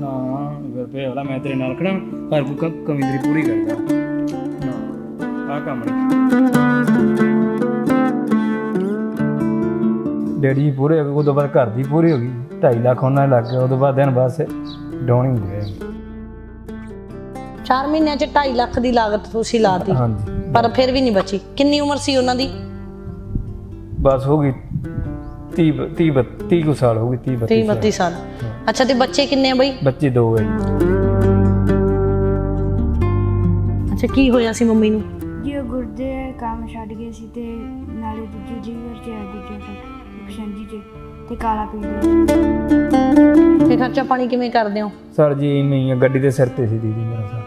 ਨਾ ਗੁਰਪੇ ਵਾਲਾ ਮੈਂ ਤੇਰੇ ਨਾਲ ਖੜਾ ਹਰ ਕੋਈ ਕ- ਕਮੀ ਤੇਰੀ ਪੂਰੀ ਕਰਦਾ। ਨਾ ਆ ਕੰਮ ਨਹੀਂ ਡੈਡੀ ਜੀ ਪੂਰੇ ਹੋ ਗਏ ਉਦੋਂ ਬਾਅਦ ਘਰ ਦੀ ਪੂਰੀ ਹੋ ਗਈ। 2.5 ਲੱਖ ਉਹਨਾਂ ਨੇ ਲੱਗ ਗਿਆ ਉਦੋਂ ਬਾਅਦ ਦਿਨ ਬਸ ਡਾਉਣ ਹੀ ਹੁੰਦੇ ਆ 4 ਮਹੀਨਿਆਂ ਚ 2.5 ਲੱਖ ਦੀ ਲਾਗਤ ਤੁਸੀਂ ਲਾਤੀ ਹਾਂਜੀ। ਪਰ ਫਿਰ ਵੀ ਨਹੀਂ ਬਚੀ। ਕਿੰਨੀ ਉਮਰ ਸੀ ਉਹਨਾਂ ਦੀ? ਬਸ ਹੋ ਗਈ 30 30 30 ਕੁ ਸਾਲ ਹੋ ਗਈ 30 30 32 32 ਸਾਲ। ਅੱਛਾ ਤੇ ਬੱਚੇ ਕਿੰਨੇ ਆ ਬਈ? ਬੱਚੇ ਦੋ ਹੈ ਜੀ। ਅੱਛਾ ਕੀ ਹੋਇਆ ਸੀ ਮੰਮੀ ਨੂੰ? ਜੀ ਉਹ ਗੁਰਦੇ ਕੰਮ ਛੱਡ ਗਏ ਸੀ ਤੇ ਨਾਲੇ ਦੂਜੀ ਲੀਵਰ ਚ ਆ ਦੂਜਾ ਸ਼ੰਜੀ ਚ ਤੇ ਕਾਲਾ ਪੀ ਲਿਆ ਤੇ ਖਰਚਾ ਪਾਣੀ ਕਿਵੇਂ ਕਰਦੇ ਹੋ? ਸਰ ਜੀ ਇਵੇਂ ਹੀ ਆ, ਗੱਡੀ ਦੇ ਸਿਰ ਤੇ ਸੀ ਦੀਦੀ ਮੇਰਾ ਸਰ।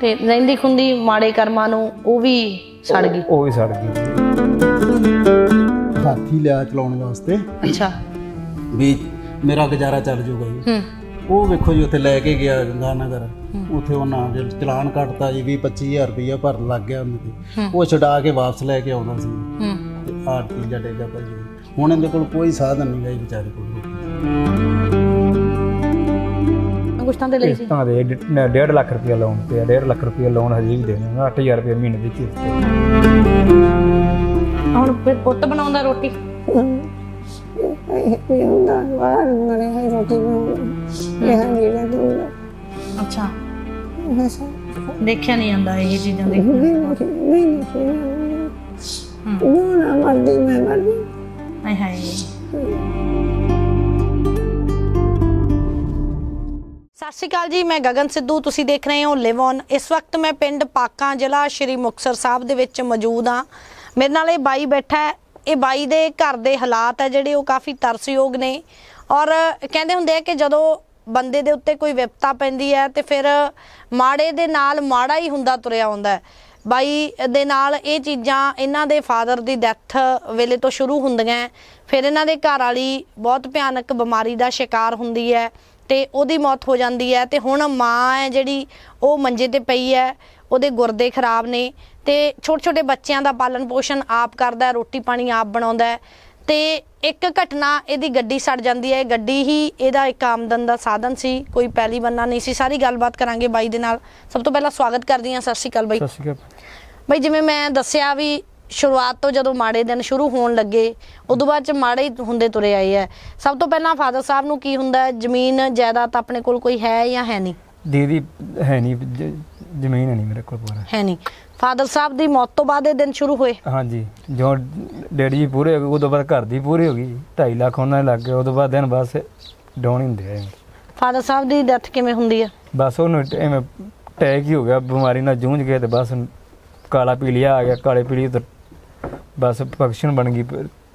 ਤੇ ਰਹਿੰਦੀ ਖੁੰਦੀ ਮਾੜੇ ਕਰਮਾਂ ਨੂੰ ਉਹ ਵੀ ਸੜ ਗਈ? ਉਹ ਵੀ ਸੜ ਗਈ। ਹਾਥੀ ਲਿਆ ਚਲਾਉਣ ਵਾਸਤੇ। ਅੱਛਾ। ਵੀ ਮੇਰਾ ਗੁਜ਼ਾਰਾ ਚੱਲ ਜਾਊਗਾ ਜੀ। ਹੂੰ। ਉਹ ਵੇਖੋ ਜੀ ਉੱਥੇ ਲੈ ਕੇ ਗਿਆ ਗੰਗਾ ਨਗਰ ਉੱਥੇ ਉਹਨਾਂ ਦੇ ਚਲਾਨ ਕੱਟਤਾ ਜੀ 20 25000 ਰੁਪਇਆ ਭਰਨ ਲੱਗ ਗਿਆ ਉਹਨੂੰ ਤੇ। ਉਹ ਛਡਾ ਕੇ ਵਾਪਸ ਲੈ ਕੇ ਆਉਂਦਾ ਸੀ। ਹੂੰ। ਤੇ ਆਰਤੀ ਜਾਂ ਡੇਗਾ ਭਾਈ ਜੀ। ਹੁਣ ਇਹਦੇ ਕੋਲ ਕੋਈ ਸਾਧਨ ਨਹੀਂ ਗਈ ਵਿਚਾਰੇ ਕੋਲ। ਕੁਸ਼ਤਾਂ ਤੇ ਲਈ ਸੀ। ਕਿਸ਼ਤਾਂ ਦੇ 1.5 ਲੱਖ ਰੁਪਇਆ ਲੋਨ ਤੇ 1.5 ਲੱਖ ਰੁਪਇਆ ਲੋਨ ਹਜੇ ਵੀ ਦੇਣਾ 8000 ਰੁਪਇਆ ਮਹੀਨੇ ਦੀ ਕਿਸ਼ਤ। ਹੁਣ ਫਿਰ ਪੁੱਤ ਬਣਾਉਂਦਾ ਰੋਟੀ? ਅੱਛਾ। ਦੇਖਿਆ ਨਹੀਂ ਜਾਂਦਾ ਇਹ ਚੀਜ਼ਾਂ ਦੇ ਹਾਏ ਹਾਏ। ਸਤਿ ਸ਼੍ਰੀ ਅਕਾਲ ਜੀ, ਮੈਂ ਗਗਨ ਸਿੱਧੂ, ਤੁਸੀਂ ਦੇਖ ਰਹੇ ਹੋ ਲਿਵ ਔਨ ਇਸ ਵਕਤ ਮੈਂ ਪਿੰਡ ਪਾਕਾਂ ਜ਼ਿਲ੍ਹਾ ਸ਼੍ਰੀ ਮੁਕਤਸਰ ਸਾਹਿਬ ਦੇ ਵਿੱਚ ਮੌਜੂਦ ਹਾਂ। ਮੇਰੇ ਨਾਲ ਇਹ ਬਾਈ ਬੈਠਾ ਹੈ। ਇਹ ਬਾਈ ਦੇ ਘਰ ਦੇ ਹਾਲਾਤ ਹੈ ਜਿਹੜੇ ਉਹ ਕਾਫੀ ਤਰਸਯੋਗ ਨੇ। ਔਰ ਕਹਿੰਦੇ ਹੁੰਦੇ ਆ ਕਿ ਜਦੋਂ ਬੰਦੇ ਦੇ ਉੱਤੇ ਕੋਈ ਵਿਪਤਾ ਪੈਂਦੀ ਹੈ ਤੇ ਫਿਰ ਮਾੜੇ ਦੇ ਨਾਲ ਮਾੜਾ ਹੀ ਹੁੰਦਾ ਤੁਰਿਆ ਹੁੰਦਾ ਬਾਈ ਦੇ ਨਾਲ ਇਹ ਚੀਜ਼ਾਂ ਇਹਨਾਂ ਦੇ ਫਾਦਰ ਦੀ ਡੈਥ ਵੇਲੇ ਤੋਂ ਸ਼ੁਰੂ ਹੁੰਦੀਆਂ ਫਿਰ ਇਹਨਾਂ ਦੇ ਘਰ ਵਾਲੀ ਬਹੁਤ ਭਿਆਨਕ ਬਿਮਾਰੀ ਦਾ ਸ਼ਿਕਾਰ ਹੁੰਦੀ ਹੈ ਤੇ ਉਹਦੀ ਮੌਤ ਹੋ ਜਾਂਦੀ ਹੈ ਤੇ ਹੁਣ ਮਾਂ ਹੈ ਜਿਹੜੀ, ਉਹ ਮੰਜੇ ਤੇ ਪਈ ਹੈ, ਉਹਦੇ ਗੁਰਦੇ ਖਰਾਬ ਨੇ। ਤੇ ਛੋਟੇ ਛੋਟੇ ਬੱਚਿਆਂ ਦਾ ਪਾਲਣ ਪੋਸ਼ਣ ਆਪ ਕਰਦਾ ਰੋਟੀ ਪਾਣੀ ਆਪ ਬਣਾਉਂਦਾ ਤੇ ਇੱਕ ਘਟਨਾ ਇਹਦੀ ਗੱਡੀ ਸੜ ਜਾਂਦੀ ਹੈ। ਗੱਡੀ ਹੀ ਇਹਦਾ ਇੱਕ ਆਮਦਨ ਦਾ ਸਾਧਨ ਸੀ ਕੋਈ ਪਹਿਲੀ ਬੰਨਾ ਨਹੀਂ ਸੀ। ਸਾਰੀ ਗੱਲਬਾਤ ਕਰਾਂਗੇ ਬਾਈ ਦੇ ਨਾਲ। ਸਭ ਤੋਂ ਪਹਿਲਾਂ ਸਵਾਗਤ ਕਰਦੀ ਹਾਂ। ਸਤਿ ਸ਼੍ਰੀ ਅਕਾਲ ਬਾਈ। ਸਤਿ ਸ਼੍ਰੀ ਅਕਾਲ। ਬਈ ਜਿਵੇਂ ਮੈਂ ਦੱਸਿਆ ਵੀ ਸ਼ੁਰੂਆਤ ਤੋਂ ਜਦੋਂ ਮਾੜੇ ਦਿਨ ਸ਼ੁਰੂ ਹੋਣ ਲੱਗੇ ਉਦੋਂ ਬਾਅਦ ਚ ਮਾੜੇ ਹੁੰਦੇ ਤੁਰੇ ਆਏ ਐ ਸਭ ਤੋਂ ਪਹਿਲਾਂ ਫਾਦਰ ਸਾਹਿਬ ਨੂੰ ਕੀ ਹੁੰਦਾ? ਜ਼ਮੀਨ ਜਾਇਦਾਦ ਆਪਣੇ ਕੋਲ ਕੋਈ ਹੈ ਜਾਂ ਹੈ ਨਹੀਂ? ਦੀਦੀ ਹੈ ਨਹੀਂ। ਜ਼ਮੀਨ ਹੈ ਨਹੀਂ ਮੇਰੇ ਕੋਲ ਪੂਰਾ। ਹੈ ਨਹੀਂ। ਫਾਦਰ ਸਾਹਿਬ ਦੀ ਮੌਤ ਤੋਂ ਬਾਅਦ ਇਹ ਦਿਨ ਸ਼ੁਰੂ ਹੋਏ। ਹਾਂਜੀ ਜੋ ਡੈਡੀ ਜੀ ਪੂਰੇ ਹੋ ਗਏ ਉਦੋਂ ਬਾਅਦ ਘਰ ਦੀ ਪੂਰੀ ਹੋ ਗਈ। 2.5 ਲੱਖ ਉਹਨਾਂ ਨੇ ਲੱਗ ਗਿਆ ਉਦੋਂ ਬਾਅਦ ਦਿਨ ਬਸ ਡਾਉਣ ਹੀ ਹੁੰਦੇ ਆ। ਫਾਦਰ ਸਾਹਿਬ ਦੀ ਡੈਥ ਕਿਵੇਂ ਹੁੰਦੀ ਹੈ ਬਸ ਉਹਨੂੰ ਐਵੇਂ ਟੈਕ ਹੀ ਹੋ ਗਿਆ ਬਿਮਾਰੀ ਨਾਲ ਜੂਝ ਗਏ ਤੇ ਬਸ ਕਾਲਾ ਪੀਲੀਆ ਆ ਗਿਆ ਕਾਲੇ ਪੀਲੀ ਤੇ ਬਸ ਫੰਕਸ਼ਨ ਬਣ ਗਈ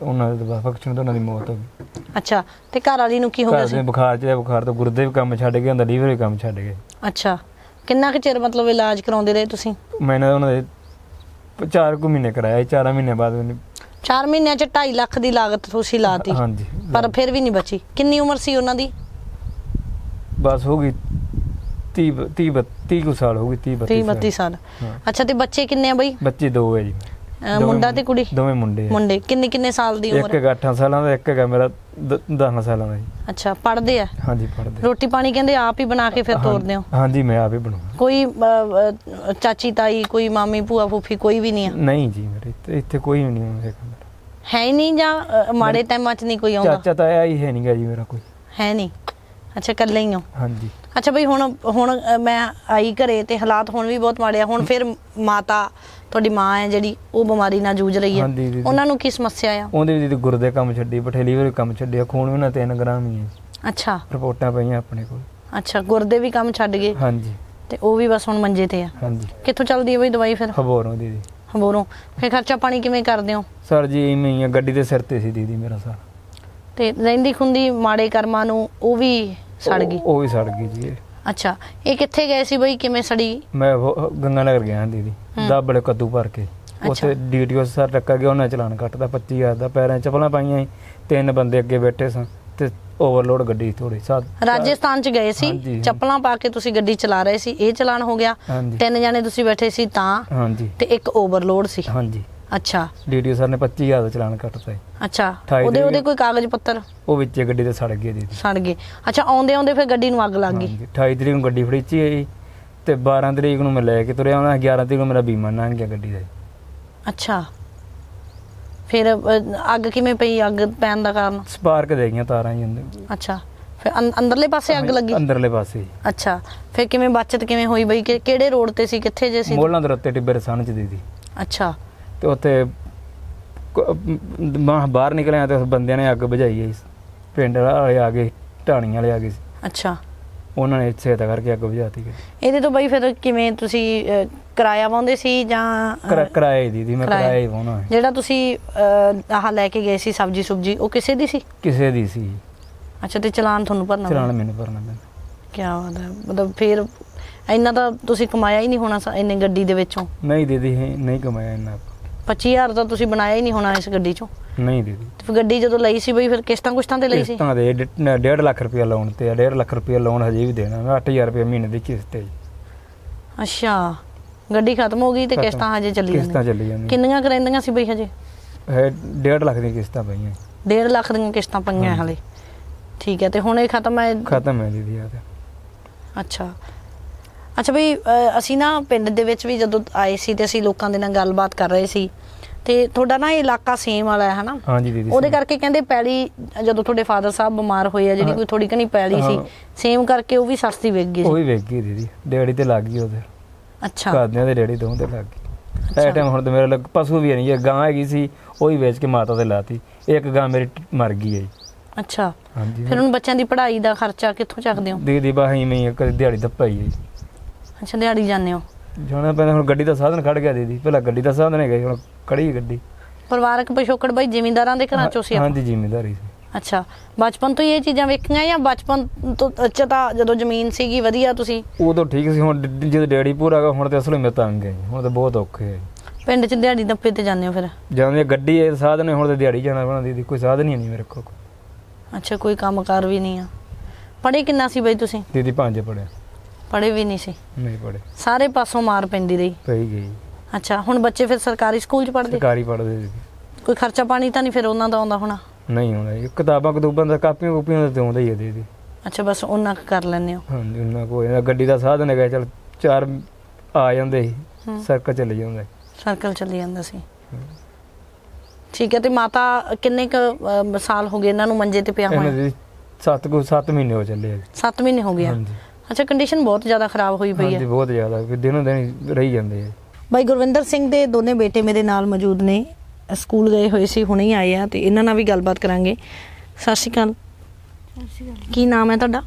ਉਹਨਾਂ ਦੇ ਫੰਕਸ਼ਨ ਤੋਂ ਉਹਨਾਂ ਦੀ ਮੌਤ ਹੋ ਗਈ। ਅੱਛਾ ਤੇ ਘਰ ਵਾਲੀ ਨੂੰ ਕੀ ਹੋ ਗਿਆ ਸੀ ਦੇ ਬੁਖਾਰ ਚ ਬੁਖਾਰ ਤੋਂ ਗੁਰਦੇ ਵੀ ਕੰਮ ਛੱਡ ਗਏ ਹੁੰਦਾ ਲੀਵਰ ਵੀ ਕੰਮ ਛੱਡ ਗਏ। ਅੱਛਾ। ਕਿੰਨਾ ਕੁ ਚਿਰ ਮਤਲਬ ਇਲਾਜ ਕਰਾਉਂਦੇ ਰਹੇ ਤੁਸੀਂ? ਮੈਨੇ ਉਹਨਾਂ ਦੇ 4 ਕੁ ਮਹੀਨੇ ਕਰਾਇਆ 4 ਮਹੀਨੇ ਬਾਅਦ ਮੈਨੂੰ 4 ਮਹੀਨਿਆਂ ਚ 2.5 ਲੱਖ ਦੀ ਲਾਗਤ ਤੁਸੀਂ ਲਾਤੀ ਹਾਂਜੀ ਪਰ ਫਿਰ ਵੀ ਨਹੀਂ ਬਚੀ। ਕਿੰਨੀ ਉਮਰ ਸੀ ਉਹਨਾਂ ਦੀ? ਬਸ ਹੋ ਗਈ 30 30 30 ਕੁ ਸਾਲ ਹੋ ਗਈ 30 30 32 32 ਸਾਲ। ਅੱਛਾ ਤੇ ਬੱਚੇ ਕਿੰਨੇ ਆ ਬਈ? ਬੱਚੇ ਦੋ ਹੈ ਜੀ। ਮੁੰਡਾ ਤੇ ਕੁੜੀ? ਦੋਵੇਂ ਮੁੰਡੇ ਆ। ਮੁੰਡੇ। ਕਿੰਨੇ ਕਿੰਨੇ ਸਾਲ ਦੀ ਇੱਕ ਉਮਰ ਹੈਗਾ 8 ਸਾਲਾਂ ਦਾ ਇੱਕ ਹੈਗਾ ਮੇਰਾ 10 ਸਾਲਾਂ ਦਾ ਜੀ। ਅੱਛਾ ਪੜਦੇ ਆ? ਹਾਂਜੀ ਪੜਦੇ ਰੋਟੀ ਪਾਣੀ ਕਹਿੰਦੇ ਆਪ ਹੀ ਬਣਾ ਕੇ ਫਿਰ ਤੋਰਦੇ ਹੋ? ਹਾਂਜੀ ਮੈਂ ਆਪ ਹੀ ਬਣਾਉਂਦਾ। ਕੋਈ ਚਾਚੀ ਤਾਈ ਕੋਈ ਮਾਮੀ ਭੂਆ ਫੂਫੀ ਕੋਈ ਵੀ ਨਹੀਂ ਆ? ਨਹੀਂ ਜੀ ਮੇਰੇ ਇੱਥੇ- ਇੱਥੇ ਕੋਈ ਵੀ ਨਹੀਂ ਹੈਗਾ ਮੇਰਾ। ਹੈ ਹੀ ਨਹੀਂ ਜਾਂ ਮਾੜੇ ਟਾਈਮਾਂ 'ਚ ਨਹੀਂ ਕੋਈ ਆਉਂਦਾ? ਚਾਚਾ ਤਾਂ ਆਇਆ ਹੀ ਹੈ ਨਹੀਂਗਾ ਜੀ ਮੇਰਾ ਕੋਈ। ਹੈ ਨਹੀਂ। ਅੱਛਾ ਇਕੱਲੇ ਹੀ ਹੋ? ਹਾਂਜੀ। ਅੱਛਾ ਬਈ ਹੁਣ ਹੁਣ ਮੈਂ ਆਈ ਘਰੇ ਤੇ ਹਾਲਾਤ ਹੁਣ ਵੀ ਬਹੁਤ ਮਾੜੇ ਆ। ਹੁਣ ਫਿਰ ਮਾਤਾ ਤੁਹਾਡੀ ਮਾਂ ਹੈ ਜਿਹੜੀ ਉਹ ਬਿਮਾਰੀ ਨਾਲ ਜੂਝ ਰਹੀ ਹੈ। ਹਾਂਜੀ ਦੀਦੀ। ਉਹਨਾਂ ਨੂੰ ਕੀ ਸਮੱਸਿਆ ਆ? ਉਹਦੇ ਵੀ ਗੁਰਦੇ ਕੰਮ ਛੱਡੀ ਬਠੇ ਲੀਵਰ ਵੀ ਕੰਮ ਛੱਡਿਆ ਖੂਨ ਵੀ ਨਾ 3 ਗ੍ਰਾਮ ਹੀ ਹੈ। ਅੱਛਾ। ਰਿਪੋਰਟਾਂ ਪਈਆਂ ਆਪਣੇ ਕੋਲ। ਅੱਛਾ ਗੁਰਦੇ ਵੀ ਕੰਮ ਛੱਡ ਗਏ। ਹਾਂਜੀ। ਤੇ ਉਹ ਵੀ ਬਸ ਹੁਣ ਮੰਜੇ ਤੇ ਆ। ਹਾਂਜੀ। ਕਿੱਥੋਂ ਚੱਲਦੀ ਹੈ ਬਈ ਦਵਾਈ ਫਿਰ? ਖਬਰੋਂ ਦੀਦੀ। ਹਬੋਰੋਂ। ਫਿਰ ਖਰਚਾ ਪਾਣੀ ਕਿਵੇਂ ਕਰਦੇ ਹੋ? ਸਰ ਜੀ ਇਵੇਂ ਹੀ ਆ, ਗੱਡੀ ਦੇ ਸਿਰ ਤੇ ਸੀ ਦੀਦੀ ਮੇਰਾ ਸਰ। ਤੇ ਰਹਿੰਦੀ ਖੁੰਦੀ ਮਾੜੇ ਕਰਮਾਂ ਨੂੰ ਉਹ ਵੀ ਸੜ ਗਈ? ਉਹ ਵੀ ਸੜ ਗਈ ਜੀ ਇਹ। ਅੱਛਾ ਇਹ ਕਿੱਥੇ ਗਏ ਸੀ ਬਈ? ਕਿਵੇਂ ਸੜੀ? ਮੈਂ ਉਹ ਗੰਗਾ ਨਗਰ ਗਿਆ ਦੀਦੀ ਦਾ ਬੜੇ ਕੱਦੂ ਭਰ ਕੇ। ਉੱਥੇ ਡੀਟੀਓ ਸਰ ਟੱਕਾ ਗਿਆ ਉਹਨਾਂ ਚਲਾਨ ਕੱਟਦਾ 25000 ਦਾ ਪੈਰਾਂ 'ਚ ਚੱਪਲਾਂ ਪਾਈਆਂ ਸੀ। ਤਿੰਨ ਬੰਦੇ ਅੱਗੇ ਬੈਠੇ ਸਨ ਤੇ ਓਵਰਲੋਡ ਗੱਡੀ ਥੋੜੀ ਸਾਥ ਰਾਜਸਥਾਨ ਚ ਗਏ ਸੀ? ਹਾਂਜੀ। ਚੱਪਲਾਂ ਪਾ ਕੇ ਤੁਸੀਂ ਗੱਡੀ ਚਲਾ ਰਹੇ ਸੀ ਇਹ ਚਲਾਨ ਹੋ ਗਿਆ। ਹਾਂਜੀ। ਤਿੰਨ ਜਣੇ ਤੁਸੀਂ ਬੈਠੇ ਸੀ ਤਾਂ ਹਾਂਜੀ। ਤੇ ਇੱਕ ਓਵਰਲੋਡ ਸੀ। ਹਾਂਜੀ। ਅੱਛਾ। ਡੀਟੀਓ ਸਰ ਨੇ 25000 ਦਾ ਚਲਾਨ ਕੱਟਤਾ ਜੀ। ਅੱਛਾ। ਅਠਾਈ ਉਹਦੇ ਉਹਦੇ ਕੋਈ ਕਾਗਜ਼ ਪੱਤਰ? ਉਹ ਵਿੱਚੇ ਗੱਡੀ ਤੇ ਸੜ ਗਈ ਦੀਦੀ ਸੜ ਗਏ ਅੱਛਾ ਆਉਂਦੇ ਆਉਂਦੇ ਫਿਰ ਗੱਡੀ ਨੂੰ ਅੱਗ ਲੱਗ ਗਈ। ਹਾਂਜੀ। 28 ਤਰੀਕ ਨੂੰ ਗੱਡੀ ਫੜੀਚੀ ਆਈ ਤੇ 12 ਤਰੀਕ ਨੂੰ ਮੈਂ ਲੈ ਕੇ ਤੁਰਿਆ ਆਉਣਾ 11 ਤਰੀਕ ਨੂੰ ਮੇਰਾ ਬੀਮਾ ਲੰਘ ਗਿਆ ਗੱਡੀ ਦਾ ਜੀ। ਅੱਛਾ। ਫਿਰ ਅ, ਅੱਗ ਕਿਵੇਂ ਪਈ? ਅੱਗ ਪੈਣ ਦਾ ਕਾਰਨ? ਸਪਾਰਕ ਦੇ ਗਈਆਂ ਤਾਰਾਂ ਜੀ ਅੰਦਰ। ਅੱਛਾ। ਫਿਰ ਅੰ- ਅੰਦਰਲੇ ਪਾਸੇ ਅੱਗ ਲੱਗੀ? ਅੰਦਰਲੇ ਪਾਸੇ ਜੀ। ਅੱਛਾ। ਫਿਰ ਕਿਵੇਂ ਬਚਤ ਕਿਵੇਂ ਹੋਈ ਬਈ? ਕਿ- ਕਿਹੜੇ ਰੋਡ ਤੇ ਸੀ? ਕਿੱਥੇ ਜੇ ਸੀ? ਮੋਲਾਂ ਦੇ ਰੱਤੇ ਟਿੱਬੇ ਰਸਨ ਚ ਦੀਦੀ ਅੱਛਾ। ਤੇ ਉੱਥੇ ਮੈਂ ਬਾਹਰ ਨਿਕਲਿਆ ਤੇ ਉਸ ਬੰਦਿਆਂ ਨੇ ਅੱਗ ਬੁਝਾਈ ਹੈ। ਪਿੰਡ ਵਾਲੇ ਆ ਗਏ ਢਾਣੀ ਵਾਲੇ ਆ ਗਏ ਸੀ। ਅੱਛਾ। ਉਹਨਾਂ ਨੇ ਸਹਾਇਤਾ ਕਰਕੇ ਅੱਗ ਬੁਝਾਤੀ ਗਈ ਇਹਦੇ ਤੋਂ ਬਈ ਫਿਰ ਕਿਵੇਂ ਤੁਸੀਂ ਕਿਰਾਇਆ ਪਾਉਂਦੇ ਸੀ ਜਾਂ ਕਿਰਾਏ ਦੀਦੀ ਮੈਂ ਕਿਰਾਏ। ਕਿਰਾਏ ਹੀ ਪਾਉਣਾ ਹੈ। ਜਿਹੜਾ ਤੁਸੀਂ ਆਹ ਲੈ ਕੇ ਗਏ ਸੀ ਸਬਜੀ ਸੁਬਜੀ ਉਹ ਕਿਸੇ ਦੀ ਸੀ? ਕਿਸੇ ਦੀ ਸੀ। ਅੱਛਾ ਤੇ ਚਲਾਨ ਤੁਹਾਨੂੰ ਭਰਨਾ ਚਲਾਨ ਮੈਨੂੰ ਭਰਨਾ ਪੈਂਦਾ। ਕੀ ਬਾਤ ਹੈ। ਮਤਲਬ ਫਿਰ ਇੰਨਾ ਤਾਂ ਤੁਸੀਂ ਕਮਾਇਆ ਹੀ ਨਹੀਂ ਹੋਣਾ ਸ- ਇੰਨੇ ਗੱਡੀ ਦੇ ਵਿੱਚੋਂ। ਨਹੀਂ ਦੀਦੀ ਇਹ ਨਹੀਂ ਕਮਾਇਆ ਇੰਨਾ। 25000 ਤਾਂ ਤੁਸੀਂ ਬਣਾਇਆ ਹੀ ਨਹੀਂ ਹੋਣਾ ਇਸ ਗੱਡੀ ਚੋਂ। ਨਹੀਂ ਦੀਦੀ। ਤੇ ਫਿਰ ਗੱਡੀ ਜਦੋਂ ਲਈ ਸੀ ਬਈ ਫਿਰ ਕਿਸ਼ਤਾਂ ਕੁਸ਼ਤਾਂ ਤੇ ਲਈ ਸੀ? ਕਿਸ਼ਤਾਂ ਦੇ 1.5 ਲੱਖ ਰੁਪਇਆ ਲੋਨ ਤੇ ਆ 1.5 ਲੱਖ ਰੁਪਇਆ ਲੋਨ ਹਜੇ ਵੀ ਦੇਣਾ ਮੈਂ 8000 ਰੁਪਇਆ ਮਹੀਨੇ ਦੀ ਕਿਸ਼ਤ ਹੈ ਜੀ। ਅੱਛਾ ਗੱਡੀ ਖਤਮ ਹੋ ਗਈ ਤੇ। ਕਿਸ਼ਤਾਂ ਹਜੇ ਚੱਲੀ ਕਿਸ਼ਤਾਂ ਜਾਂਦੀਆਂ ਚੱਲੀ ਜਾਂਦੀਆਂ। ਕਿੰਨੀਆਂ ਕਰੈਂਦੀਆਂ ਸੀ ਬਈ ਹਜੇ? ਹੈ 1.5 ਲੱਖ ਦੀਆਂ ਕਿਸ਼ਤਾਂ ਪਈਆਂ। 1.5 ਲੱਖ ਦੀਆਂ ਕਿਸ਼ਤਾਂ ਪਈਆਂ ਹਲੇ। ਠੀਕ ਹੈ ਤੇ ਹੁਣ ਇਹ ਖਤਮ ਹੈ? ਖਤਮ ਹੈ ਦੀਦੀ ਆ ਤੇ। ਅੱਛਾ। ਅੱਛਾ ਬਈ ਅਸੀਂ ਨਾ ਪਿੰਡ ਦੇ ਵਿੱਚ ਵੀ ਜਦੋਂ ਆਏ ਸੀ ਤੇ ਅਸੀਂ ਲੋਕਾਂ ਦੇ ਨਾਲ ਗੱਲਬਾਤ ਕਰ ਰਹੇ ਸੀ। ਤੇ ਤੁਹਾਡਾ ਨਾ ਇਹ ਇਲਾਕਾ ਸੇਮ ਵਾਲਾ ਹੈ ਹਨਾ? ਹਾਂਜੀ ਦੀਦੀ ਉਹਦੇ ਕਰਕੇ ਕਹਿੰਦੇ ਪੈਲੀ ਜਦੋਂ ਤੁਹਾਡੇ ਫਾਦਰ ਸਾਹਿਬ ਬਿਮਾਰ ਹੋਏ ਆ ਜਿਹੜੀ। ਕੋਈ ਥੋੜੀ ਘਣੀ ਪੈਲੀ ਸੀ। ਸੇਮ ਕਰਕੇ ਉਹ ਵੀ ਸਸਤੀ ਵਿਕ ਗਈ ਉਹ ਵੀ ਵੇਖ ਗਈ ਦੀਦੀ ਡੈਡੀ ਤੇ ਲੱਗ ਗਈ ਉਹਦੇ। ਅੱਛਾ। ਘਰਦਿਆਂ ਦੇ ਡੈਡੀ ਦੋਵੇਂ ਤੇ ਲੱਗ ਗਈ। ਇਹ ਟਾਈਮ ਹੁਣ ਤੇ ਮੇਰੇ ਲੱਗ ਪਸ਼ੂ ਵੀ ਨਹੀਂ ਹੈ ਗਾਂ ਹੈਗੀ ਸੀ ਉਹ ਹੀ ਵੇਚ ਕੇ ਮਾਤਾ ਤੇ ਲਾਤੀ। ਇੱਕ ਗਾਂ ਮੇਰੀ ਮਰ ਗਈ ਹੈ। ਜੀ। ਅੱਛਾ। ਹਾਂਜੀ। ਫਿਰ ਹੁਣ ਬੱਚਿਆਂ ਦੀ ਪੜ੍ਹਾਈ ਦਾ ਖਰਚਾ ਕਿੱਥੋਂ ਚੱਕਦੇ ਹੋ? ਦੀਦੀ ਬਾਹੀ ਮੈਂ ਕਦੇ ਦਿਹਾੜੀ ਦੱਪਾ ਹੀ। ਜੀ। ਅੱਛਾ ਦਿਹਾੜੀ ਜਾਂਦੇ ਹੋ? ਜਾਣਾ ਪੈਂਦਾ ਹੁਣ ਗੱਡੀ ਦਾ ਸਾਧਨ ਖੜ ਗਿਆ ਦੀਦੀ ਪਹਿਲਾਂ ਗੱਡੀ ਦਾ ਸਾਧਨ ਹੈਗਾ ਸੀ, ਹੁਣ ਖੜੀ ਗੱਡੀ। ਪਰਿਵਾਰਕ ਪਿਛੋਕੜ ਬਈ ਜ਼ਿਮੀਂਦਾਰਾਂ ਦੇ ਘਰਾਂ ਚੋਂ ਸੀ ਆਪਾਂ? ਹਾਂਜੀ ਜ਼ਿੰਮੇਦਾਰੀ ਸੀ। ਅੱਛਾ ਬਚਪਨ ਤੋਂ ਹੀ ਇਹ ਚੀਜ਼ਾਂ ਵੇਖੀਆਂ ਜਾਂ ਬਚਪਨ ਤੋਂ ਚ ਤਾਂ ਜਦੋਂ ਜ਼ਮੀਨ ਸੀਗੀ ਵਧੀਆ ਤੁਸੀਂ? ਉਦੋਂ ਠੀਕ ਸੀ ਹੁਣ ਡ- ਜਦੋਂ ਡੈਡੀ ਪੂਰਾ ਹੈਗਾ ਹੁਣ ਤੇ ਅਸਲ ਵਿੱਚ ਮੈਂ ਤੰਗ ਹੈ ਜੀ, ਹੁਣ ਤੇ ਬਹੁਤ ਔਖੇ ਹੈ ਜੀ। ਪਿੰਡ 'ਚ ਦਿਹਾੜੀ ਦੱਪੇ ਤੇ ਜਾਂਦੇ ਹੋ ਫਿਰ? ਜਾਂਦੇ ਗੱਡੀ ਇਹ ਸਾਧਨ ਹੈ ਹੁਣ ਤੇ ਦਿਹਾੜੀ ਜਾਣਾ ਪੈਣਾ ਦੀਦੀ ਕੋਈ ਸਾਧਨ ਹੀ ਨਹੀਂ ਮੇਰੇ ਕੋਲ। ਅੱਛਾ ਕੋਈ ਕੰਮਕਾਰ ਵੀ ਨਹੀਂ ਆ। ਪੜ੍ਹੇ ਕਿੰਨਾ ਸੀ ਬਈ ਤੁਸੀਂ? ਦੀਦੀ ਪੰਜ ਪੜਿਆ ਪੜ੍ਹੇ ਵੀ ਨਹੀਂ ਸੀ। ਨਹੀਂ ਪੜੇ ਸਾਰੇ ਪਾਸੋਂ ਮਾਰ ਪੈਂਦੀ ਰਹੀ। ਪਈ ਗਈ। ਅੱਛਾ ਹੁਣ ਬੱਚੇ ਫਿਰ ਸਰਕਾਰੀ ਸਕੂਲ 'ਚ ਪੜ੍ਹਦੇ? ਸਰਕਾਰੀ ਪੜਦੇ ਸੀ। ਕੋਈ ਖਰਚਾ ਪਾਣੀ ਤਾਂ ਨਹੀਂ ਫਿਰ ਉਹਨਾਂ ਦਾ ਆਉਂਦਾ ਹੋਣਾ? ਨਹੀਂ ਹੁੰਦਾ ਜੀ। ਕਿਤਾਬਾਂ ਕਤੂਬਾਂ ਦਾ ਕਾਪੀਆਂ ਕੂਪੀਆਂ ਦਾ ਤੇ ਆਉਂਦਾ ਹੀ ਹੈ ਦੀਦੀ ਅੱਛਾ ਬਸ ਉਹਨਾਂ ਕੁ ਕਰ ਲੈਂਦੇ ਹੋ। ਹਾਂਜੀ ਉਹਨਾਂ ਕੋਲ ਗੱਡੀ ਦਾ ਸਾਧਨ ਹੈਗਾ ਚਲ ਚਾਰ ਆ ਜਾਂਦੇ ਸੀ। ਸਰਕਲ ਚੱਲੇ ਜਾਂਦਾ ਸਰਕਲ ਚੱਲੀ ਜਾਂਦਾ ਸੀ। ਠੀਕ ਹੈ ਤੇ ਮਾਤਾ ਕਿੰਨੇ ਕ ਸਾਲ ਹੋ ਗਏ ਇਹਨਾਂ ਨੂੰ ਮੰਜੇ ਤੇ ਪਿਆ ਇਹਨਾਂ ਹੋਇਆ ਦੇ 7 ਕੋ 7 ਮਹੀਨੇ ਹੋ ਚੱਲੇ ਆ ਜੀ। 7 ਮਹੀਨੇ ਹੋ ਗਿਆ ਹਾਂਜੀ। ਅੱਛਾ ਕੰਡੀਸ਼ਨ ਬਹੁਤ ਜ਼ਿਆਦਾ ਖਰਾਬ ਹੋਈ ਪਈ ਹਾਂਜੀ ਹੈ ਬਹੁਤ ਜ਼ਿਆਦਾ ਫਿਰ ਦਿਨੋਂ ਦਿਨ ਰਹੀ ਜਾਂਦੇ ਆ। ਬਾਈ ਗੁਰਵਿੰਦਰ ਸਿੰਘ ਦੇ ਦੋਨੇ ਬੇਟੇ ਮੇਰੇ ਨਾਲ ਮੌਜੂਦ ਨੇ। ਸਕੂਲ ਗਏ ਹੋਏ ਸੀ ਹੁਣੇ ਹੀ ਆਏ ਆ ਤੇ ਇਹਨਾਂ ਨਾਲ ਵੀ ਗੱਲਬਾਤ ਕਰਾਂਗੇ। ਸਤਿ ਸ਼੍ਰੀ ਅਕਾਲ। ਸਤਿ ਸ਼੍ਰੀ ਅਕਾਲ। ਕੀ ਨਾਮ ਹੈ ਤੁਹਾਡਾ?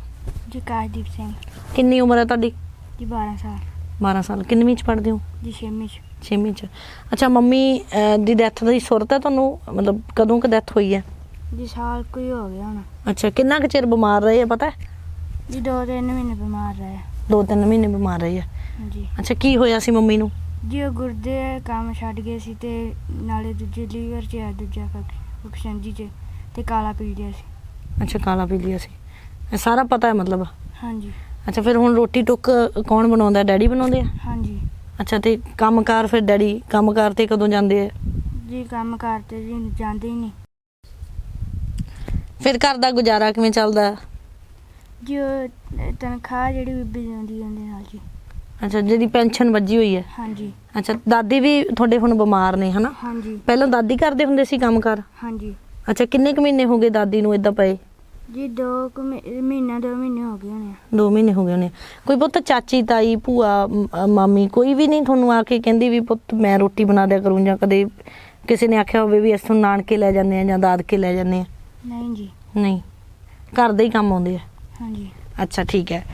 ਜੀ ਕਾਸ਼ਦੀਪ ਸਿੰਘ। ਕਿੰਨੀ ਉਮਰ ਹੈ ਤੁਹਾਡੀ? ਜੀ 12 ਸਾਲ। 12 ਸਾਲ। ਕਿੰਨਵੀਂ ਚ ਪੜ੍ਹਦੇ ਹੋ? ਜੀ ਛੇਵੀਂ ਚ। 6ਵੀਂ ਚ। ਅੱਛਾ ਮੰਮੀ ਅਹ, ਦੀ ਡੈਥ ਦੀ ਸੁਰਤ ਹੈ ਤੁਹਾਨੂੰ? ਮਤਲਬ ਕਦੋਂ ਕ ਡੈਥ ਹੋਈ ਹੈ? ਜੀ ਸਾਲ ਕੋਈ ਹੋ ਗਿਆ ਹੁਣ। ਅੱਛਾ ਕਿੰਨਾ ਕੁ ਚਿਰ ਬਿਮਾਰ ਰਹੇ ਆ ਪਤਾ ਹੈ? ਜੀ ਦੋ ਤਿੰਨ ਮਹੀਨੇ ਬਿਮਾਰ ਰਹੇ ਦੋ ਤਿੰਨ ਮਹੀਨੇ ਬਿਮਾਰ ਰਹੇ ਆ। ਜੀ ਅੱਛਾ ਕੀ ਹੋਇਆ ਸੀ ਮੰਮੀ ਨੂੰ? ਜੀ ਉਹ ਗੁਰਦੇ ਕੰਮ ਛੱਡ ਗਏ ਸੀ ਤੇ ਨਾਲੇ ਦੂਜੇ ਲੀਵਰ 'ਚ ਆ ਦੂਜਾ ਫੰਕਸ਼ਨਜੀ 'ਚ ਤੇ ਕਾਲਾ ਪੀ ਗਿਆ ਸੀ। ਅੱਛਾ ਕਾਲਾ ਪੀ ਲਿਆ ਸੀ। ਇਹ ਸਾਰਾ ਪਤਾ ਹੈ ਮਤਲਬ? ਹਾਂਜੀ। ਅੱਛਾ ਫਿਰ ਹੁਣ ਰੋਟੀ ਟੁੱਕ ਕੌਣ ਬਣਾਉਂਦਾ? ਡੈਡੀ ਬਣਾਉਂਦੇ ਆ? ਹਾਂਜੀ। ਅੱਛਾ ਤੇ ਕੰਮਕਾਰ ਫਿਰ ਡੈਡੀ ਕੰਮਕਾਰ ਤੇ ਕਦੋਂ ਜਾਂਦੇ ਆ? ਜੀ ਕੰਮ ਕਰਤੇ ਜੀ ਜਾਂਦੇ ਹੀ ਨਹੀਂ। ਫਿਰ ਘਰ ਦਾ ਗੁਜ਼ਾਰਾ ਕਿਵੇਂ ਚੱਲਦਾ? ਜੀ ਉਹ ਤਨਖਾਹ ਜਿਹੜੀ ਬੀਬੀ ਦਿੰਦੀ ਉਹਦੇ ਨਾਲ ਜੀ। ਅੱਛਾ ਜਿਹੜੀ ਪੈਨਸ਼ਨ ਵੱਜੀ ਹੋਈ ਹੈ? ਹਾਂਜੀ। ਅੱਛਾ ਦਾਦੀ ਵੀ ਤੁਹਾਡੇ ਹੁਣ ਬਿਮਾਰ ਨੇ ਹਨਾ? ਹਾਂਜੀ। ਪਹਿਲਾਂ ਦਾਦੀ ਕਰਦੇ ਹੁੰਦੇ ਸੀ ਕੰਮਕਾਰ? ਹਾਂਜੀ। ਅੱਛਾ ਕਿੰਨੇ ਕੁ ਮਹੀਨੇ ਹੋ ਗਏ ਦਾਦੀ ਨੂੰ ਇਦਾਂ ਪਏ? ਜੀ ਮਹੀਨਾ ਹੋ ਗਏ ਹੋਣੇ ਆ। ਦੋ ਮਹੀਨੇ ਹੋ ਗਏ ਨੇ ਕੋਈ ਪੁੱਤ ਚਾਚੀ ਤਾਈ ਭੂਆ ਮ- ਅ, ਮਾਮੀ ਕੋਈ ਵੀ ਨਹੀਂ ਤੁਹਾਨੂੰ ਆ ਕੇ ਕਹਿੰਦੀ ਵੀ ਪੁੱਤ ਮੈਂ ਰੋਟੀ ਬਣਾ ਦਿਆ ਕਰੂੰ ਜਾਂ ਕਦੇ ਕਿਸੇ ਨੇ ਆਖਿਆ ਹੋਵੇ ਵੀ ਅਸੀਂ ਤੁਹਾਨੂੰ ਨਾਨਕੇ ਲੈ ਜਾਂਦੇ ਆ ਜਾਂ ਦਾਦਕੇ ਲੈ ਜਾਂਦੇ ਆ? ਨਹੀਂ ਜੀ। ਨਹੀਂ। ਘਰ ਦੇ ਹੀ ਕੰਮ ਆਉਂਦੇ ਆ। ਹਾਂਜੀ। ਅੱਛਾ ਠੀਕ ਹੈ।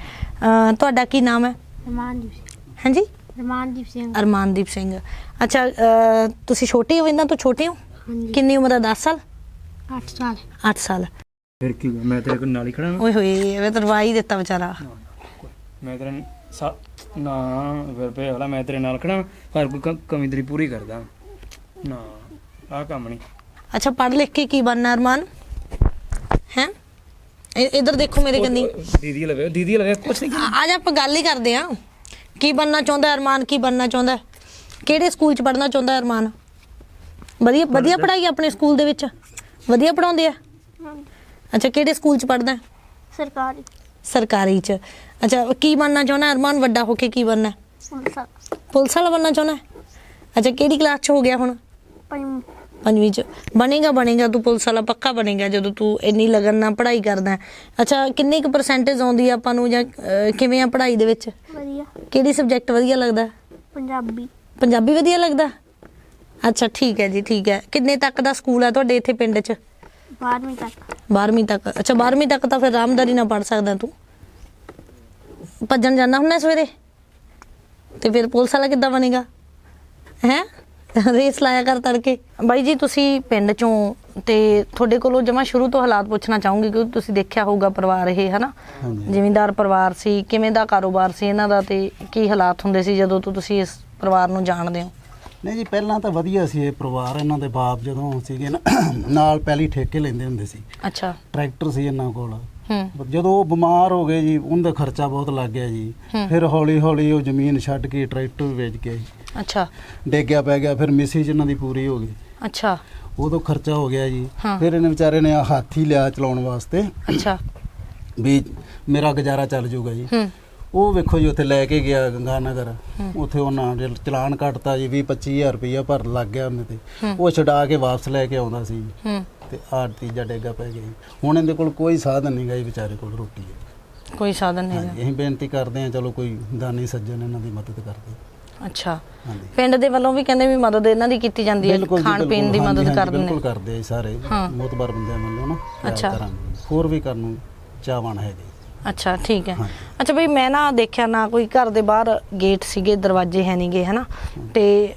ਤੁਹਾਡਾ ਕੀ ਨਾਮ ਹੈ? ਰਮਾਨਦੀਪ ਸਿੰਘ। ਹਾਂਜੀ? ਰਮਾਨਦੀਪ ਸਿੰਘ। ਅਰਮਾਨਦੀਪ ਸਿੰਘ। ਅੱਛਾ ਤੁਸੀਂ ਛੋਟੇ ਹੋ ਇਹਨਾਂ ਤੋਂ ਛੋਟੇ ਹੋ? ਹਾਂਜੀ। ਕਿੰਨੀ ਉਮਰ ਹੈ 10 ਸਾਲ? 8 ਸਾਲ। 8 ਸਾਲ। ਫਿਰ ਕੀ ਹੋਇਆ? ਮੈਂ ਤੇਰੇ ਕੋਲ ਨਾਲ ਹੀ ਖੜਾ ਨਾ। ਓਏ ਹੋਏ ਇਹ ਤਾਂ ਰਵਾ ਹੀ ਦਿੱਤਾ ਵਿਚਾਰਾ। ਮੈਂ ਤੇਰੇ ਨਾਲ ਸਾ- ਨਾ ਫਿਰ ਪਏ ਹਲਾ ਮੈਂ ਤੇਰੇ ਨਾਲ ਖੜਾ ਹਰ ਕੋਈ ਕ- ਕਮੀ ਤੇਰੀ ਪੂਰੀ ਕਰਦਾ। ਨਾ ਆਹ ਕੰਮ ਨਹੀਂ ਅੱਛਾ ਪੜ੍ਹ ਲਿਖ ਕੇ ਕੀ ਬਣਨਾ ਅਰਮਾਨ? ਹੈ? ਇਧਰ ਦੇਖੋ ਮੇਰੇ ਕੰਨੀ। ਦੀਦੀ ਲਵੇ ਦੀਦੀ ਲਵੇ ਕੁਛ ਨਹੀਂ ਆ- ਅੱਜ ਆਪਾਂ ਗੱਲ ਹੀ ਕਰਦੇ ਆ। ਕੀ ਬਣਨਾ ਚਾਹੁੰਦਾ ਅਰਮਾਨ? ਕੀ ਬਣਨਾ ਚਾਹੁੰਦਾ ਕਿਹੜੇ ਸਕੂਲ ਚ ਪੜ੍ਹਨਾ ਚਾਹੁੰਦਾ ਅਰਮਾਨ? ਵਧੀਆ ਵਧੀਆ ਪੜ੍ਹਾਈ ਆਪਣੇ ਸਕੂਲ ਦੇ ਵਿੱਚ? ਵਧੀਆ ਪੜਾਉਂਦੇ ਆ? ਅੱਛਾ ਕਿਹੜੇ ਸਕੂਲ ਚ ਪੜਦਾ ਸਰਕਾਰੀ। ਸਰਕਾਰੀ ਚ। ਅੱਛਾ ਕੀ ਬਣਨਾ ਚਾਹੁੰਦਾ ਅਰਮਾਨ ਵੱਡਾ ਹੋ ਕੇ ਕੀ ਬਣਨਾ ਪੁਲਿਸ ਪੁਲਿਸ ਵਾਲਾ ਬਣਨਾ ਚਾਹੁੰਦਾ ਅੱਛਾ ਕਿਹੜੀ ਕਲਾਸ ਚ ਹੋ ਗਿਆ ਹੁਣ? ਪੰਜ ਪੰਜਵੀਂ ਚ। ਬਣੇਗਾ ਬਣੇਗਾ ਤੂੰ ਪੁਲਿਸ ਵਾਲਾ ਪੱਕਾ ਬਣੇਗਾ ਜਦੋਂ ਤੂੰ ਇੰਨੀ ਲਗਨ ਨਾਲ ਪੜ੍ਹਾਈ ਕਰਦਾ। ਅੱਛਾ ਕਿੰਨੀ ਕੁ ਪਰਸੈਂਟੇਜ ਆਉਂਦੀ ਆ ਆਪਾਂ ਨੂੰ ਜਾਂ ਅਹ, ਕਿਵੇਂ ਆ ਪੜ੍ਹਾਈ ਦੇ ਵਿੱਚ? ਵਧੀਆ। ਕਿਹੜੀ ਸਬਜੈਕਟ ਵਧੀਆ ਲੱਗਦਾ? ਪੰਜਾਬੀ। ਪੰਜਾਬੀ ਵਧੀਆ ਲੱਗਦਾ? ਅੱਛਾ ਠੀਕ ਹੈ ਜੀ ਠੀਕ ਹੈ। ਕਿੰਨੇ ਤੱਕ ਦਾ ਸਕੂਲ ਹੈ ਤੁਹਾਡੇ ਇੱਥੇ ਪਿੰਡ 'ਚ? 12ਵੀਂ ਤੱਕ। 12ਵੀਂ ਤੱਕ। ਅੱਛਾ 12ਵੀਂ ਤੱਕ ਤਾਂ ਫਿਰ ਰਾਮਦਾਰੀ ਨਾਲ ਪੜ ਸਕਦਾ ਤੂੰ। ਭੱਜਣ ਜਾਂਦਾ ਹੁੰਦਾ ਸਵੇਰੇ? ਤੇ ਫਿਰ ਪੁਲਿਸ ਵਾਲਾ ਕਿੱਦਾਂ ਬਣੇਗਾ? ਹੈ? ਰੇਸ ਲਾਇਆ ਕਰ ਤੜਕੇ। ਬਾਈ ਜੀ ਤੁਸੀਂ ਪਿੰਡ ਚੋਂ ਤੇ ਤੁਹਾਡੇ ਕੋਲੋਂ ਜਮਾ ਸ਼ੁਰੂ ਤੋਂ ਹਾਲਾਤ ਪੁੱਛਣਾ ਚਾਹੂੰਗੀ ਕਿਉਂਕਿ ਤੁਸੀਂ ਦੇਖਿਆ ਹੋਊਗਾ ਪਰਿਵਾਰ ਇਹ ਹਨਾ? ਜ਼ਿਮੀਂਦਾਰ ਪਰਿਵਾਰ ਸੀ ਕਿਵੇਂ ਦਾ ਕਾਰੋਬਾਰ ਸੀ ਇਹਨਾਂ ਦਾ ਤੇ ਕੀ ਹਾਲਾਤ ਹੁੰਦੇ ਸੀ ਜਦੋਂ ਤੋਂ ਤੁਸੀਂ ਇਸ ਪਰਿਵਾਰ ਨੂੰ ਜਾਣਦੇ ਹੋ? ਨਹੀਂ ਜੀ ਪਹਿਲਾਂ ਤਾਂ ਵਧੀਆ ਸੀ ਇਹ ਪਰਿਵਾਰ ਇਹਨਾਂ ਦੇ ਬਾਪ ਜਦੋਂ ਸੀਗੇ ਨਾ ਨਾਲ ਪਹਿਲੀ ਠੇਕੇ ਲੈਂਦੇ ਹੁੰਦੇ ਸੀ। ਅੱਛਾ। ਟਰੈਕਟਰ ਸੀ ਇਹਨਾਂ ਕੋਲ। ਜਦੋਂ ਉਹ ਬਿਮਾਰ ਹੋ ਗਏ ਜੀ ਉਹਦਾ ਖਰਚਾ ਬਹੁਤ ਲੱਗ ਗਿਆ ਜੀ। ਫਿਰ ਹੌਲੀ ਹੌਲੀ ਉਹ ਜ਼ਮੀਨ ਛੱਡ ਕੇ ਟਰੈਕਟਰ ਵੇਚ ਕੇ ਅੱਛਾ। ਡੇਗਿਆ ਪੈ ਗਿਆ ਫਿਰ ਮਿਸਿਸ ਇਹਨਾਂ ਦੀ ਪੂਰੀ ਹੋ ਗਈ। ਅੱਛਾ। ਉਦੋਂ ਖਰਚਾ ਹੋ ਗਿਆ ਜੀ। ਹਾਂ। ਫਿਰ ਇਹਨੇ ਵਿਚਾਰੇ ਨੇ ਆ ਹਾਥੀ ਲਿਆ ਚਲਾਉਣ ਵਾਸਤੇ। ਅੱਛਾ। ਵੀ ਮੇਰਾ ਗੁਜ਼ਾਰਾ ਚੱਲ ਜਾਊਗਾ ਜੀ। ਹੂੰ। ਉਹ ਵੇਖੋ ਜੀ ਉੱਥੇ ਲੈ ਕੇ ਗਿਆ ਗੰਗਾ ਨਗਰ ਉੱਥੇ ਉਹਨਾਂ ਨੇ ਚਲਾਨ ਕੱਟਤਾ ਜੀ 20 25000 ਰੁਪਇਆ ਭਰ ਲੱਗ ਗਿਆ ਉਹਨੇ ਤੇ। ਉਹ ਛਡਾ ਕੇ ਵਾਪਸ ਲੈ ਕੇ ਆਉਂਦਾ ਸੀ ਜੀ। ਹੂੰ। ਤੇ ਆਹ ਤੀਜਾ ਡੇਗਾ ਪੈ ਗਿਆ ਜੀ। ਹੁਣ ਇਹਦੇ ਕੋਲ ਕੋਈ ਸਾਧਨ ਨਹੀਂ ਗਾ ਜੀ ਵਿਚਾਰੇ ਕੋਲ ਰੋਟੀ ਕੋਈ ਸਾਧਨ ਨਹੀਂ ਹਾਂਜੀ ਅਸੀਂ ਬੇਨਤੀ ਕਰਦੇ ਹਾਂ ਚਲੋ ਕੋਈ ਦਾਨੀ ਸੱਜਣ ਇਹਨਾਂ ਦੀ ਮਦਦ ਕਰਦੇ। ਅੱਛਾ। ਹਾਂਜੀ। ਪਿੰਡ ਦੇ ਵੱਲੋਂ ਵੀ ਕਹਿੰਦੇ ਵੀ ਮਦਦ ਇਹਨਾਂ ਦੀ ਕੀਤੀ ਜਾਂਦੀ ਹੈ ਬਿਲਕੁਲ ਜੀ, ਖਾਣ ਪੀਣ ਬਿਲਕੁਲ, ਦੀ ਹਾਂਜੀ, ਮਦਦ ਹਾਂਜੀ, ਕਰਦੇ ਨੇ ਬਿਲਕੁਲ ਕਰਦੇ ਆ ਜੀ ਸਾਰੇ। ਹਾਂ। ਮੋਤਬਰ ਬੰਦਿਆਂ ਵੱਲੋਂ ਨਾ ਪਿਆਰ ਅੱਛਾ। ਕਰਾਂਗੇ। ਹੋਰ ਵੀ ਕਰਨ ਨੂੰ ਚਾਹਵਾਨ ਹੈਗੇ। ਅੱਛਾ ਠੀਕ ਹੈ। ਹਾਂਜੀ। ਅੱਛਾ ਬਈ ਮੈਂ ਨਾ ਦੇਖਿਆ ਨਾ ਕੋਈ ਘਰ ਦੇ ਬਾਹਰ ਗੇਟ ਸੀਗੇ ਦਰਵਾਜ਼ੇ ਹੈ ਨਹੀਂਗੇ ਹਨਾ? ਤੇ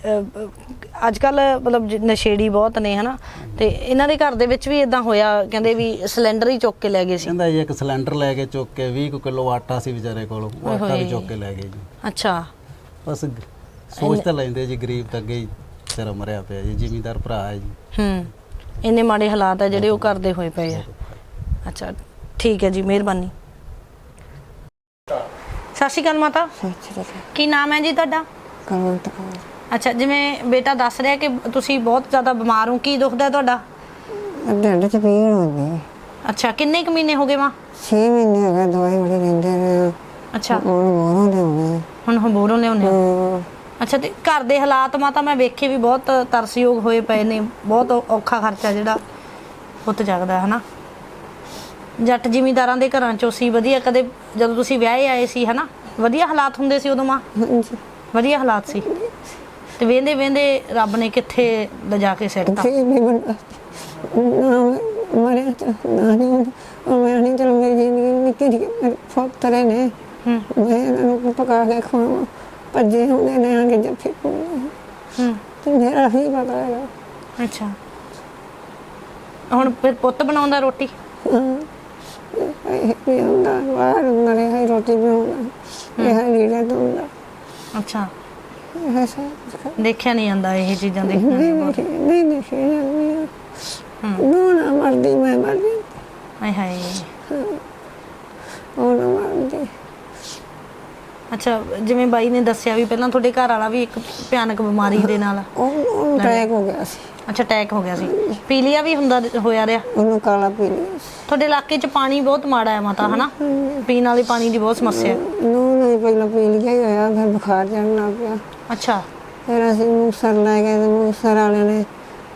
ਅੱਜ ਕੱਲ ਮਤਲਬ ਜ- ਨਸ਼ੇੜੀ ਬਹੁਤ ਨੇ ਹਨਾ? ਤੇ ਇਹਨਾਂ ਦੇ ਘਰ ਦੇ ਵਿੱਚ ਵੀ ਇਦਾਂ ਹੋਇਆ ਕਹਿੰਦੇ ਵੀ ਸਿਲੰਡਰ ਹੀ ਚੁੱਕ ਕੇ ਲੈ ਗਏ ਸੀ। ਕਹਿੰਦਾ ਜੀ ਇੱਕ ਸਿਲੰਡਰ ਲੈ ਕੇ ਚੁੱਕ ਕੇ 20 ਕਿਲੋ ਆਟਾ ਸੀ ਵਿਚਾਰੇ ਕੋਲ ਉਹ ਆਟਾ ਓਏ। ਵੀ ਚੁੱਕ ਕੇ ਲੈ ਗਏ ਜੀ। ਅੱਛਾ। ਬਸ ਗ- ਸੋਚ ਤਾਂ ਲੈਂਦੇ ਜੀ ਗਰੀਬ ਤਾਂ ਅੱਗੇ ਹੀ ਤੇਰਾ ਮਰਿਆ ਪਿਆ ਜੀ ਜ਼ਿਮੀਂਦਾਰ ਭਰਾ ਹੈ ਜੀ। ਹੂੰ ਇੰਨੇ ਮਾੜੇ ਹਾਲਾਤ ਆ ਜਿਹੜੇ ਉਹ ਕਰਦੇ ਹੋਏ ਪਏ ਆ। ਅੱਛਾ ਠੀਕ ਹੈ ਜੀ ਮਿਹਰਬਾਨੀ। ਸਤਿ ਸ਼੍ਰੀ ਅਕਾਲ ਮਾਤਾ। ਕੀ ਨਾਮ ਹੈ ਜੀ ਤੁਹਾਡਾ? ਕਮੰਤ ਕੌਰ। ਅੱਛਾ ਜਿਵੇਂ ਬੇਟਾ ਦੱਸ ਰਿਹਾ ਕਿ ਤੁਸੀਂ ਬਹੁਤ ਜ਼ਿਆਦਾ ਬਿਮਾਰ ਹੋ ਕੀ ਦੁਖਦਾ ਹੈ ਤੁਹਾਡਾ? ਢਿੱਡ ਚ ਪੀੜ ਹੋ ਗਈ। ਅੱਛਾ ਕਿੰਨੇ ਕੁ ਮਹੀਨੇ ਹੋ ਗਏ ਮਾਂ? 6 ਮਹੀਨੇ ਹੋ ਗਏ ਦਵਾਈ ਬੜੀ ਲੈਂਦੇ ਰਹੇ। ਅੱਛਾ। ਹੁਣ ਬੋਰੋਂ ਦੇ ਹੋਣੇ ਹੁਣ ਹਬੋਰੋਂ ਲਿਆਉਂਦੇ ਹੋ। ਅੱਛਾ ਤੇ ਘਰ ਦੇ ਹਾਲਾਤ ਮਾਤਾ ਮੈਂ ਵੇਖੇ ਵੀ ਬਹੁਤ ਤਰਸਯੋਗ ਹੋਏ ਪਏ ਨੇ ਬਹੁਤ ਔਖਾ ਖਰਚਾ ਜਿਹੜਾ ਪੁੱਤ ਜਗਦਾ ਹੈ ਹਨਾ? ਜੱਟ ਜ਼ਿਮੀਂਦਾਰਾਂ ਦੇ ਘਰਾਂ ਚੋਂ ਸੀ ਵਧੀਆ ਕਦੇ ਜਦੋਂ ਤੁਸੀਂ ਵਿਆਹੇ ਆਏ ਸੀ ਹਨਾ? ਵਧੀਆ ਹਾਲਾਤ ਹੁੰਦੇ ਸੀ ਉਦੋਂ ਮਾਂ? ਵਧੀਆ ਹਾਲਾਤ ਸੀ। ਤੇ ਵੇਂਦੇ ਵੇਂਦੇ ਰੱਬ ਨੇ ਕਿੱਥੇ ਲਿਜਾ ਕੇ ਸਿੱਟਤਾ? ਨਾ ਮਰਿਆ ਤਾਂ ਨਾ ਨਹੀਂ ਮੈਂ ਨਹੀਂ ਚਲੋ ਮੇਰੀ ਜ਼ਿੰਦਗੀ ਨਿੱਕੀ ਜਿਹੀ ਫੋਕਤਰੇ ਨੇ। ਹੂੰ। ਮੈਂ ਨੂੰ ਪਕਾ ਕੇ ਖਵਾਵਾਂ। ਭੱਜੇ ਹੁੰਦੇ ਨੇ ਆਗੇ ਜੱਫੇ ਹੂੰ। ਤੇ ਮੇਰਾ ਹੀ ਪਤਾ ਹੈਗਾ। ਅੱਛਾ। ਹੁਣ ਫਿਰ ਪੁੱਤ ਬਣਾਉਂਦਾ ਰੋਟੀ? ਹਾਂ। ਇਹ ਵੀ ਹੁੰਦਾ ਬਾਹਰ ਮਰੇ ਹੈ ਰੋਟੀ ਬਣਾਉਂਦਾ। ਇਹ ਹੈ ਲੀੜਾ ਧੋਂਦਾ। ਅੱਛਾ। ਇਹ ਸਭ ਦੇਖਿਆ ਨਹੀਂ ਜਾਂਦਾ ਇਹ ਚੀਜ਼ਾਂ ਦੇਖਣੀਆਂ ਨਹੀਂ ਨਹੀਂ ਨਹੀਂ ਨਹੀਂ ਹੂੰ। ਨੂੰ ਨਾ ਮਰਦੀ ਮੈਂ ਮਰਦੀ ਹਾਏ ਹਾਏ। ਉਹ ਨਾ ਅੱਛਾ ਜਿਵੇਂ ਬਾਈ ਨੇ ਦੱਸਿਆ ਵੀ ਪਹਿਲਾਂ ਤੁਹਾਡੇ ਘਰ ਵਾਲਾ ਵੀ ਇੱਕ ਭਿਆਨਕ ਬਿਮਾਰੀ ਦੇ ਨਾਲ। ਉਹ ਟੈਕ ਹੋ ਗਿਆ ਸੀ। ਅੱਛਾ ਅਟੈਕ ਹੋ ਗਿਆ ਸੀ। ਪੀਲੀਆ ਵੀ ਹੁੰਦਾ ਹੋਇਆ ਰਿਹਾ? ਉਹਨੂੰ ਕਾਲਾ ਪੀ ਲਿਆ ਸੀ। ਤੁਹਾਡੇ ਇਲਾਕੇ 'ਚ ਪਾਣੀ ਬਹੁਤ ਮਾੜਾ ਹੈ ਮਾਤਾ ਹਨਾ? ਪੀਣ ਵਾਲੇ ਪਾਣੀ ਦੀ ਬਹੁਤ ਸਮੱਸਿਆ ਹੈ। ਨੂੰ ਨਹੀਂ ਪਹਿਲਾਂ ਪੀ ਲਿਆ ਹੀ ਹੋਇਆ ਫਿਰ ਬੁਖਾਰ ਚੜਨ ਲੱਗ ਪਿਆ। ਅੱਛਾ। ਫਿਰ ਅਸੀਂ ਮੂਸਰ ਲੈ ਗਏ ਤੇ ਮੂਸਰ ਵਾਲਿਆਂ ਨੇ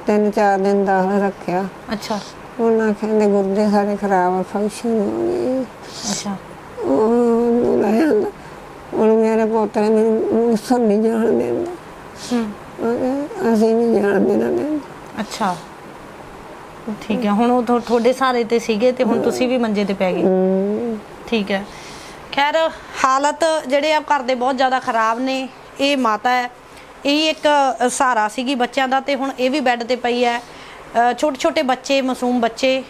ਤਿੰਨ ਚਾਰ ਦਿਨ ਦਾਖਲ ਰੱਖਿਆ। ਅੱਛਾ। ਉਹਨਾਂ ਕਹਿੰਦੇ ਗੁਰਦੇ ਸਾਰੇ ਖਰਾਬ ਆ ਫੰਕਸ਼ਨ ਹੋ ਗਈ ਅੱਛਾ। ਉਹ ਲੈ ਆਂਦਾ। ਉਹ ਮੇਰੇ ਪੋਤਰੇ ਮੈਨੂੰ ਮੂਸਰ ਨਹੀਂ ਜਾਣ ਦਿੰਦਾ। ਹੂੰ। ਅਸੀਂ ਨਹੀਂ ਜਾਣ ਦੇਣਾ ਦਿੰਦਾ ਅੱਛਾ। ਠੀਕ ਹੈ ਹੁਣ ਉਹ ਤੁਹਾ- ਤੁਹਾਡੇ ਸਾਰੇ ਤੇ ਸੀਗੇ ਤੇ ਹੁਣ ਤੁਸੀਂ ਵੀ ਮੰਜੇ ਤੇ ਪੈ ਗਏ। ਠੀਕ ਹੈ। ਖੈਰ ਹਾਲਤ ਜਿਹੜੇ ਆ ਘਰ ਦੇ ਬਹੁਤ ਜ਼ਿਆਦਾ ਖਰਾਬ ਨੇ। ਇਹ ਮਾਤਾ ਹੈ। ਇਹ ਇੱਕ ਸਹਾਰਾ ਸੀਗੀ ਬੱਚਿਆਂ ਦਾ ਤੇ ਹੁਣ ਇਹ ਵੀ ਬੈੱਡ ਤੇ ਪਈ ਹੈ। ਛੋਟੇ ਛੋਟੇ ਬੱਚੇ ਮਾਸੂਮ ਬੱਚੇ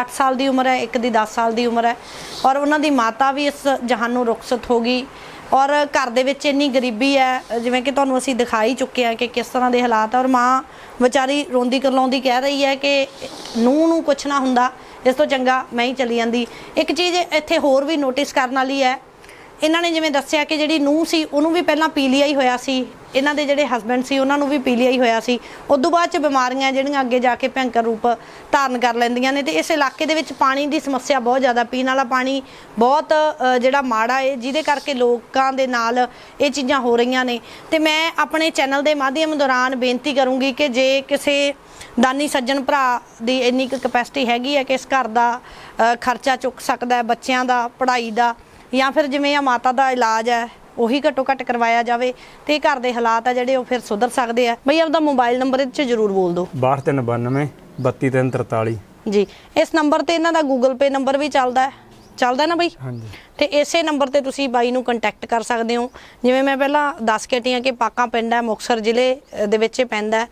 8 ਸਾਲ ਦੀ ਉਮਰ ਹੈ ਇੱਕ ਦੀ 10 ਸਾਲ ਦੀ ਉਮਰ ਹੈ। ਔਰ ਉਹਨਾਂ ਦੀ ਮਾਤਾ ਵੀ ਇਸ ਜਹਾਨੋਂ ਰੁਖਸਤ ਹੋ ਗਈ। ਔਰ ਘਰ ਦੇ ਵਿੱਚ ਇੰਨੀ ਗਰੀਬੀ ਹੈ, ਜਿਵੇਂ ਕਿ ਤੁਹਾਨੂੰ ਅਸੀਂ ਦਿਖਾਈ ਚੁੱਕੇ ਹਾਂ ਕਿ ਕਿਸ ਤਰ੍ਹਾਂ ਦੇ ਹਾਲਾਤ ਔਰ ਮਾਂ ਵਿਚਾਰੀ ਰੋਂਦੀ ਕਰਲਾਉਂਦੀ ਕਹਿ ਰਹੀ ਹੈ ਕਿ ਨੂੰ ਨੂੰ ਕੁਛ ਨਾ ਹੁੰਦਾ, ਇਸ ਤੋਂ ਚੰਗਾ ਮੈਂ ਹੀ ਚਲੀ ਜਾਂਦੀ। ਇੱਕ ਚੀਜ਼ ਇੱਥੇ ਹੋਰ ਵੀ ਨੋਟਿਸ ਕਰਨ ਵਾਲੀ ਹੈ ਇਹਨਾਂ ਨੇ ਜਿਵੇਂ ਦੱਸਿਆ ਕਿ ਜਿਹੜੀ ਨੂੰਹ ਸੀ, ਉਹਨੂੰ ਵੀ ਪਹਿਲਾਂ ਪੀਲੀਆ ਹੀ ਹੋਇਆ ਸੀ। ਇਹਨਾਂ ਦੇ ਜਿਹੜੇ ਹਸਬੰਡ ਸੀ, ਉਹਨਾਂ ਨੂੰ ਵੀ ਪੀਲੀਆ ਹੀ ਹੋਇਆ ਸੀ। ਉਸ ਤੋਂ ਬਾਅਦ ਚ ਬਿਮਾਰੀਆਂ ਜਿਹੜੀਆਂ ਅੱਗੇ ਜਾ ਕੇ ਭয়ੰਕਰ ਰੂਪ ਧਾਰਨ ਕਰ ਲੈਂਦੀਆਂ ਨੇ ਤੇ ਇਸ ਇਲਾਕੇ ਦੇ ਵਿੱਚ ਪਾਣੀ ਦੀ ਸਮੱਸਿਆ ਬਹੁਤ ਜ਼ਿਆਦਾ, ਪੀਣ ਵਾਲਾ ਪਾਣੀ ਬਹੁਤ ਜਿਹੜਾ ਮਾੜਾ ਹੈ ਜਿਹਦੇ ਕਰਕੇ ਲੋਕਾਂ ਦੇ ਨਾਲ ਇਹ ਚੀਜ਼ਾਂ ਹੋ ਰਹੀਆਂ ਨੇ। ਤੇ ਮੈਂ ਆਪਣੇ ਚੈਨਲ ਦੇ ਮਾਧਿਅਮ ਦੌਰਾਨ ਬੇਨਤੀ ਕਰੂੰਗੀ ਕਿ ਜੇ ਕਿਸੇ ਦਾਨੀ ਸੱਜਣ ਭਰਾ ਦੀ ਇੰਨੀ ਕੁ ਕਪੈਸਿਟੀ ਹੈਗੀ ਹੈ ਕਿ ਇਸ ਘਰ ਦਾ ਖਰਚਾ ਚੁੱਕ ਸਕਦਾ ਹੈ, ਬੱਚਿਆਂ ਦਾ, ਪੜ੍ਹਾਈ ਦਾ ਜਾਂ ਫਿਰ ਜਿਵੇਂ ਆ ਮਾਤਾ ਦਾ ਇਲਾਜ ਹੈ ਉਹੀ ਘੱਟੋ ਘੱਟ ਕਰਵਾਇਆ ਜਾਵੇ ਤੇ ਘਰ ਦੇ ਹਾਲਾਤ ਆ ਜਿਹੜੇ ਉਹ ਫਿਰ ਸੁਧਰ ਸਕਦੇ ਆ। ਬਈ ਆਪਦਾ ਮੋਬਾਈਲ ਨੰਬਰ ਇਹਦੇ 'ਚ ਜ਼ਰੂਰ ਬੋਲ ਦਿਓ। 6292 32343 ਜੀ ਇਸ ਨੰਬਰ ਤੇ ਇਹਨਾਂ ਦਾ ਗੂਗਲ ਪੇ ਨੰਬਰ ਵੀ ਚੱਲਦਾ ਹੈ। ਚੱਲਦਾ ਨਾ ਬਈ? ਹਾਂਜੀ। ਤੇ ਇਸੇ ਨੰਬਰ ਤੇ ਤੁਸੀਂ ਬਾਈ ਨੂੰ ਕੰਟੈਕਟ ਕਰ ਸਕਦੇ ਹੋ। ਜਿਵੇਂ ਮੈਂ ਪਹਿਲਾਂ ਦੱਸ ਕੇ ਹਾਂ ਕਿ ਪਾਕਾਂ ਪਿੰਡ ਹੈ ਮੁਕਸਰ ਜ਼ਿਲ੍ਹੇ ਦੇ ਵਿੱਚ ਪੈਂਦਾ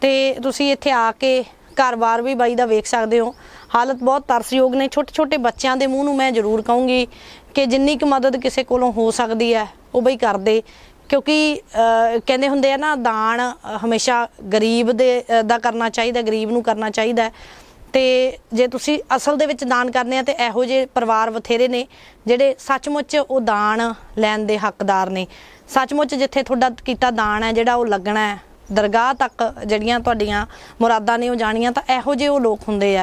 ਤੇ ਤੁਸੀਂ ਇੱਥੇ ਆ ਕੇ ਘਰ-ਬਾਰ ਵੀ ਬਾਈ ਦਾ ਵੇਖ ਸਕਦੇ ਹੋ। ਹਾਲਤ ਬਹੁਤ ਤਰਸਯੋਗ ਨੇ। ਛੋਟੇ ਛੋਟੇ ਬੱਚਿਆਂ ਦੇ ਮੂੰਹ ਨੂੰ ਮੈਂ ਜ਼ਰੂਰ ਕਹੂੰਗੀ। ਕਿ ਜਿੰਨੀ ਕੁ ਮਦਦ ਕਿਸੇ ਕੋਲੋਂ ਹੋ ਸਕਦੀ ਹੈ, ਉਹ ਬਈ ਕਰਦੇ। ਕਿਉਂਕਿ ਕਹਿੰਦੇ ਹੁੰਦੇ ਆ ਨਾ, ਦਾਨ ਹਮੇਸ਼ਾ ਗਰੀਬ ਦੇ ਦਾ ਕਰਨਾ ਚਾਹੀਦਾ, ਗਰੀਬ ਨੂੰ ਕਰਨਾ ਚਾਹੀਦਾ। ਹੈ। ਤੇ ਜੇ ਤੁਸੀਂ ਅਸਲ ਦੇ ਵਿੱਚ ਦਾਨ ਕਰਨੇ ਆ, ਤੇ ਇਹੋ ਜਿਹੇ ਪਰਿਵਾਰ ਬਥੇਰੇ ਨੇ, ਜਿਹੜੇ ਸੱਚਮੁੱਚ ਉਹ ਦਾਨ ਲੈਣ ਦੇ ਹੱਕਦਾਰ ਨੇ। ਸੱਚਮੁੱਚ ਜਿੱਥੇ ਤੁਹਾਡਾ ਕੀਤਾ ਦਾਨ ਹੈ, ਜਿਹੜਾ ਉਹ ਲੱਗਣਾ ਹੈ, ਦਰਗਾਹ ਤੱਕ ਜਿਹੜੀਆਂ ਤੁਹਾਡੀਆਂ ਮੁਰਾਦਾਂ ਨੇ ਉਹ ਜਾਣੀਆਂ, ਤਾਂ ਇਹੋ ਜਿਹੇ ਉਹ ਲੋਕ ਹੁੰਦੇ ਆ।